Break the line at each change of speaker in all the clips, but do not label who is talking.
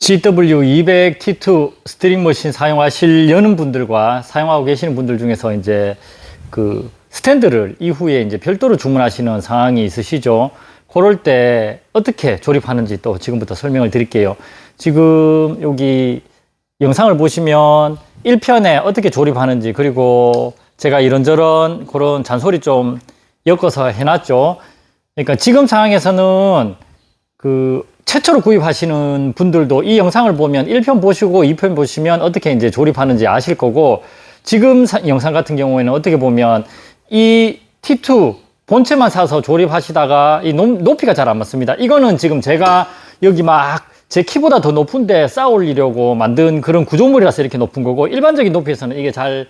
GW200T2 스트링 머신 사용하시려는 분들과 사용하고 계시는 분들 중에서 이제 그 스탠드를 이후에 이제 별도로 주문하시는 상황이 있으시죠. 그럴 때 어떻게 조립하는지 또 지금부터 설명을 드릴게요. 지금 여기 영상을 보시면 1편에 어떻게 조립하는지 그리고 제가 이런저런 그런 잔소리 좀 엮어서 해놨죠. 그러니까 지금 상황에서는 그 최초로 구입하시는 분들도 이 영상을 보면 1편 보시고 2편 보시면 어떻게 이제 조립하는지 아실 거고 지금 사- 영상 같은 경우에는 어떻게 보면 이 T2 본체만 사서 조립하시다가 이 높- 높이가 잘 안 맞습니다. 이거는 지금 제가 여기 막 제 키보다 더 높은데 쌓아 올리려고 만든 그런 구조물이라서 이렇게 높은 거고 일반적인 높이에서는 이게 잘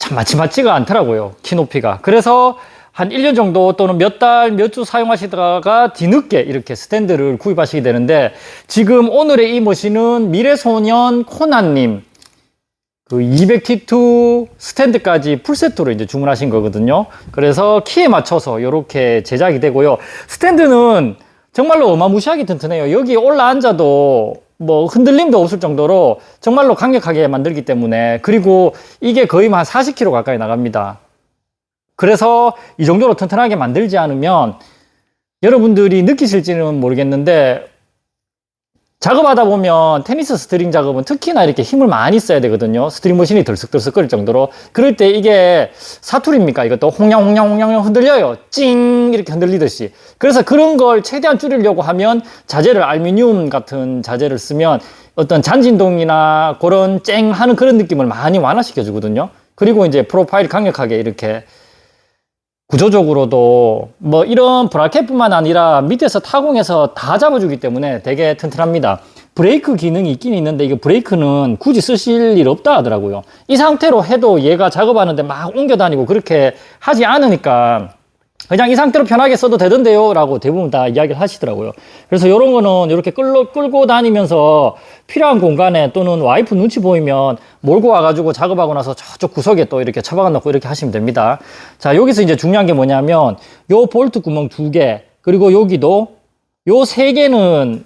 참 맞지 맞지가 않더라고요. 키 높이가. 그래서 한 1년 정도 또는 몇 달, 몇 주 사용하시다가 뒤늦게 이렇게 스탠드를 구입하시게 되는데 지금 오늘의 이 머신은 미래소년 코난님 그 200T2 스탠드까지 풀세트로 이제 주문하신 거거든요. 그래서 키에 맞춰서 이렇게 제작이 되고요. 스탠드는 정말로 어마무시하게 튼튼해요. 여기 올라 앉아도 뭐 흔들림도 없을 정도로 정말로 강력하게 만들기 때문에 그리고 이게 거의 한 40kg 가까이 나갑니다. 그래서 이 정도로 튼튼하게 만들지 않으면 여러분들이 느끼실지는 모르겠는데 작업하다 보면 테니스 스트링 작업은 특히나 이렇게 힘을 많이 써야 되거든요. 스트링 머신이 들썩들썩 거릴 정도로. 그럴 때 이게 사투리입니까? 이것도 홍냥홍냥홍냥 흔들려요. 찡! 이렇게 흔들리듯이. 그래서 그런 걸 최대한 줄이려고 하면 자재를 알루미늄 같은 자재를 쓰면 어떤 잔진동이나 그런 쨍 하는 그런 느낌을 많이 완화시켜 주거든요. 그리고 이제 프로파일 강력하게 이렇게 구조적으로도 뭐 이런 브라켓뿐만 아니라 밑에서 타공해서 다 잡아주기 때문에 되게 튼튼합니다. 브레이크 기능이 있긴 있는데 이거 브레이크는 굳이 쓰실 일 없다 하더라고요. 이 상태로 해도 얘가 작업하는데 막 옮겨 다니고 그렇게 하지 않으니까 그냥 이 상태로 편하게 써도 되던데요 라고 대부분 다 이야기를 하시더라고요. 그래서 이런 거는 이렇게 끌고, 끌고 다니면서 필요한 공간에 또는 와이프 눈치 보이면 몰고 와가지고 작업하고 나서 저쪽 구석에 또 이렇게 처박아 놓고 이렇게 하시면 됩니다. 자, 여기서 이제 중요한 게 뭐냐면 요 볼트 구멍 두 개, 그리고 여기도 요 세 개는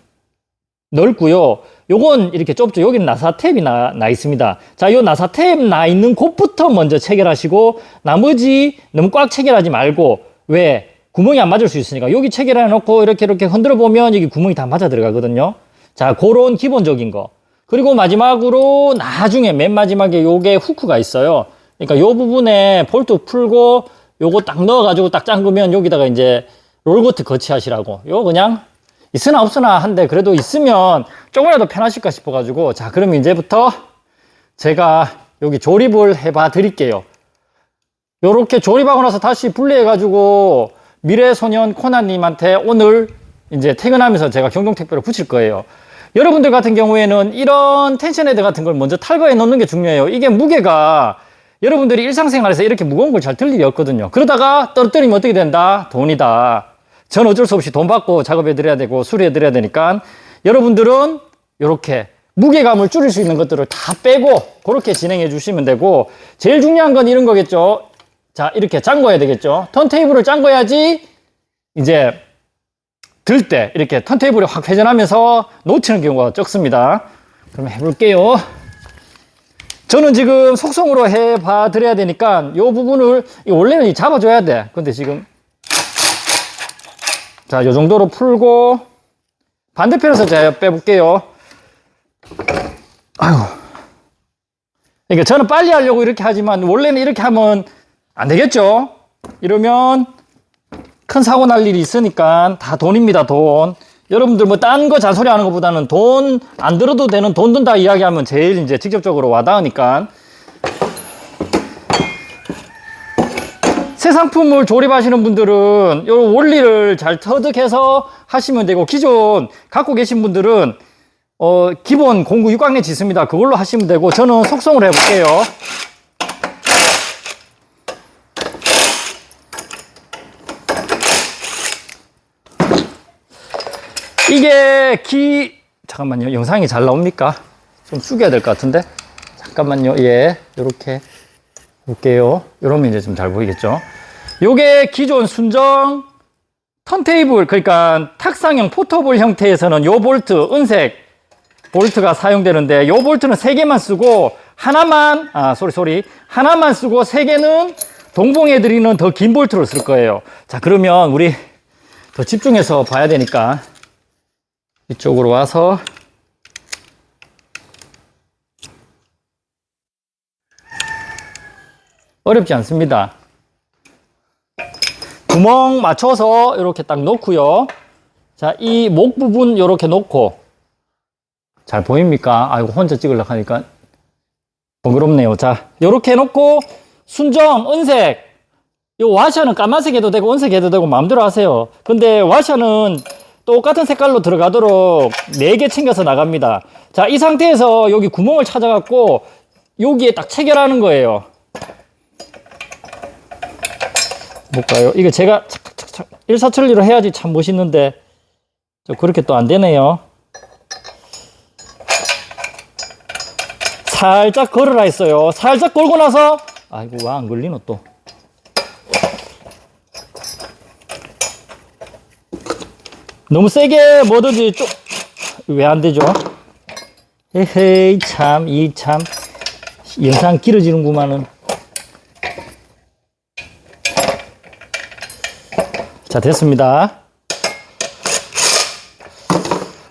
넓고요. 요건 이렇게 좁죠. 여기는 나사 탭이 나, 나 있습니다. 자, 요 나사 탭 나 있는 곳부터 먼저 체결하시고 나머지 너무 꽉 체결하지 말고 왜 구멍이 안 맞을 수 있으니까 여기 체결해 놓고 이렇게 이렇게 흔들어 보면 여기 구멍이 다 맞아 들어가거든요. 자, 그런 기본적인 거. 그리고 마지막으로 나중에 맨 마지막에 요게 후크가 있어요. 그러니까 요 부분에 볼트 풀고 요거 딱 넣어 가지고 딱 잠그면 여기다가 이제 롤거트 거치하시라고. 요 그냥 있으나 없으나 한데 그래도 있으면 조금이라도 편하실까 싶어 가지고 자 그럼 이제부터 제가 여기 조립을 해봐 드릴게요. 요렇게 조립하고 나서 다시 분리해가지고 미래소년 코나님한테 오늘 이제 퇴근하면서 제가 경동택배로 붙일 거예요. 여러분들 같은 경우에는 이런 텐션 헤드 같은 걸 먼저 탈거해 놓는 게 중요해요. 이게 무게가 여러분들이 일상생활에서 이렇게 무거운 걸 잘 들 일이 없거든요. 그러다가 떨어뜨리면 어떻게 된다? 돈이다. 전 어쩔 수 없이 돈 받고 작업해 드려야 되고 수리해 드려야 되니까 여러분들은 이렇게 무게감을 줄일 수 있는 것들을 다 빼고 그렇게 진행해 주시면 되고 제일 중요한 건 이런 거겠죠. 자, 이렇게 잠궈야 되겠죠. 턴테이블을 잠궈야지 이제 들 때 이렇게 턴테이블이 확 회전하면서 놓치는 경우가 적습니다. 그럼 해볼게요. 저는 지금 속성으로 해 봐 드려야 되니까 이 부분을 이 원래는 이 잡아줘야 돼. 근데 지금 자, 요 정도로 풀고 반대편에서 제가 빼볼게요. 아유. 그러니까 저는 빨리 하려고 이렇게 하지만 원래는 이렇게 하면 안 되겠죠? 이러면 큰 사고 날 일이 있으니까 다 돈입니다, 돈. 여러분들 뭐 딴 거 잔소리 하는 것보다는 돈 안 들어도 되는 돈 든다 이야기하면 제일 이제 직접적으로 와닿으니까. 새 상품을 조립하시는 분들은 이 원리를 잘 터득해서 하시면 되고 기존 갖고 계신 분들은 어 기본 공구 육각내 있습니다. 그걸로 하시면 되고 저는 속성을 해볼게요. 이게 기 잠깐만요. 영상이 잘 나옵니까? 좀 숙여야 될 것 같은데? 잠깐만요. 예 요렇게 볼게요. 요러면 이제 좀 잘 보이겠죠? 요게 기존 순정 턴테이블 그러니까 탁상형 포터블 형태에서는 요 볼트 은색 볼트가 사용되는데 요 볼트는 세 개만 쓰고 하나만 아 소리 소리 하나만 쓰고 세 개는 동봉해 드리는 더 긴 볼트를 쓸 거예요. 자 그러면 우리 더 집중해서 봐야 되니까 이쪽으로 와서 어렵지 않습니다. 구멍 맞춰서 이렇게 딱 놓고요. 자, 이 목 부분 이렇게 놓고 잘 보입니까? 아이고 혼자 찍으려고 하니까 번거롭네요. 자, 이렇게 놓고 순정 은색 요 와샤는 까만색 해도 되고 은색 해도 되고 마음대로 하세요. 근데 와샤는 똑같은 색깔로 들어가도록 4개 챙겨서 나갑니다. 자, 이 상태에서 여기 구멍을 찾아 갖고 여기에 딱 체결하는 거예요. 볼까요? 이거 제가 착착착착 일사천리로 해야지 참 멋있는데 저 그렇게 또 안 되네요. 살짝 걸으라 했어요. 살짝 걸고 나서 아이고 왜안 걸리노 또. 너무 세게 뭐든지 좀 왜 안 되죠? 에헤이 참 이 참 영상 길어지는구만은. 자, 됐습니다.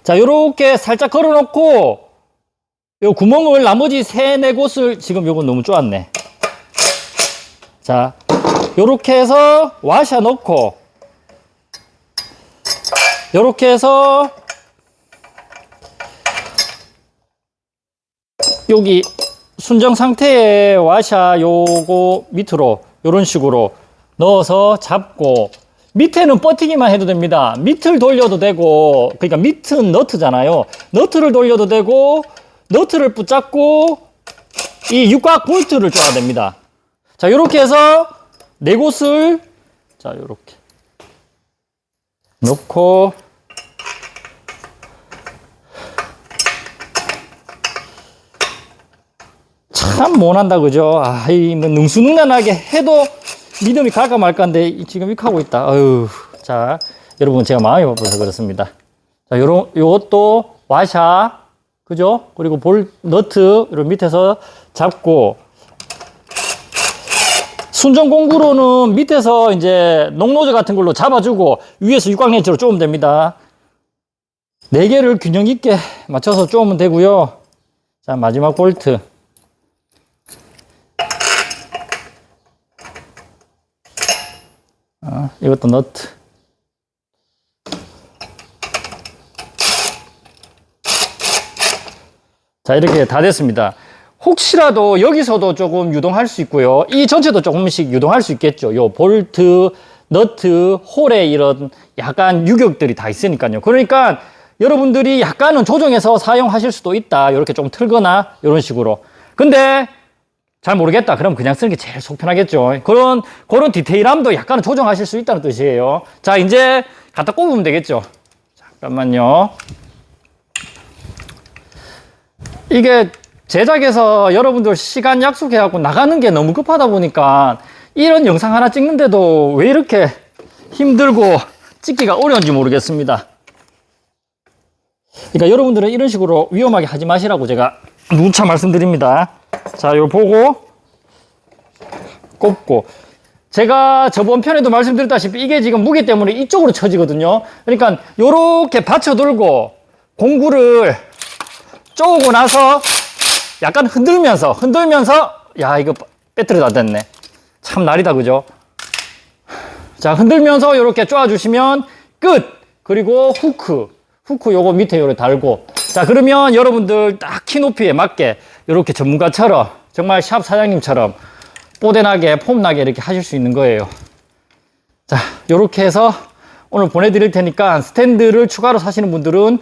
자, 요렇게 살짝 걸어 놓고, 요 구멍을 나머지 세네 곳을, 지금 요건 너무 쪼았네. 자, 요렇게 해서 와샤 넣고, 요렇게 해서, 여기 순정 상태의 와샤 요거 밑으로, 요런 식으로 넣어서 잡고, 밑에는 버티기만 해도 됩니다. 밑을 돌려도 되고, 그러니까 밑은 너트잖아요. 너트를 돌려도 되고, 너트를 붙잡고, 이 육각 볼트를 쪼야 됩니다. 자, 요렇게 해서 네 곳을, 자, 요렇게. 놓고, 참 못한다, 그죠? 아, 이, 뭐, 능수능란하게 해도 믿음이 갈까 말까인데 이- 지금 익하고 있다. 아유, 자, 여러분 제가 마음이 바빠서 그렇습니다. 자, 요런 요것도 와샤, 그죠? 그리고 볼 너트 이런 밑에서 잡고 순정 공구로는 밑에서 이제 농노즈 같은 걸로 잡아주고 위에서 육각렌치로 쪼면 됩니다. 네 개를 균형 있게 맞춰서 쪼면 되고요. 자, 마지막 볼트. 어, 이것도 너트. 자, 이렇게 다 됐습니다. 혹시라도 여기서도 조금 유동할 수 있고요. 이 전체도 조금씩 유동할 수 있겠죠. 요 볼트, 너트, 홀에 이런 약간 유격들이 다 있으니까요. 그러니까 여러분들이 약간은 조정해서 사용하실 수도 있다. 이렇게 좀 틀거나 이런 식으로. 근데 잘 모르겠다. 그럼 그냥 쓰는 게 제일 속 편하겠죠. 그런, 그런 디테일함도 약간은 조정하실 수 있다는 뜻이에요. 자, 이제 갖다 꼽으면 되겠죠. 잠깐만요. 이게 제작에서 여러분들 시간 약속해갖고 나가는 게 너무 급하다 보니까 이런 영상 하나 찍는데도 왜 이렇게 힘들고 찍기가 어려운지 모르겠습니다. 그러니까 여러분들은 이런 식으로 위험하게 하지 마시라고 제가 누차 말씀드립니다. 자, 요 보고 꼽고 제가 저번 편에도 말씀드렸다시피 이게 지금 무게 때문에 이쪽으로 쳐지거든요. 그러니까 요렇게 받쳐들고 공구를 쪼고 나서 약간 흔들면서 흔들면서 야 이거 배터리 다 됐네. 참 날이다 그죠? 자 흔들면서 이렇게 쪼아 주시면 끝. 그리고 후크 후크 요거 밑에 요렇게 달고 자 그러면 여러분들 딱 키 높이에 맞게 이렇게 전문가처럼 정말 샵 사장님처럼 뽀대나게 폼나게 이렇게 하실 수 있는 거예요. 자 요렇게 해서 오늘 보내드릴 테니까 스탠드를 추가로 사시는 분들은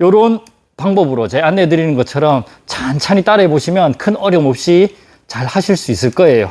요런 방법으로 제 안내해 드리는 것처럼 찬찬히 따라해 보시면 큰 어려움 없이 잘 하실 수 있을 거예요.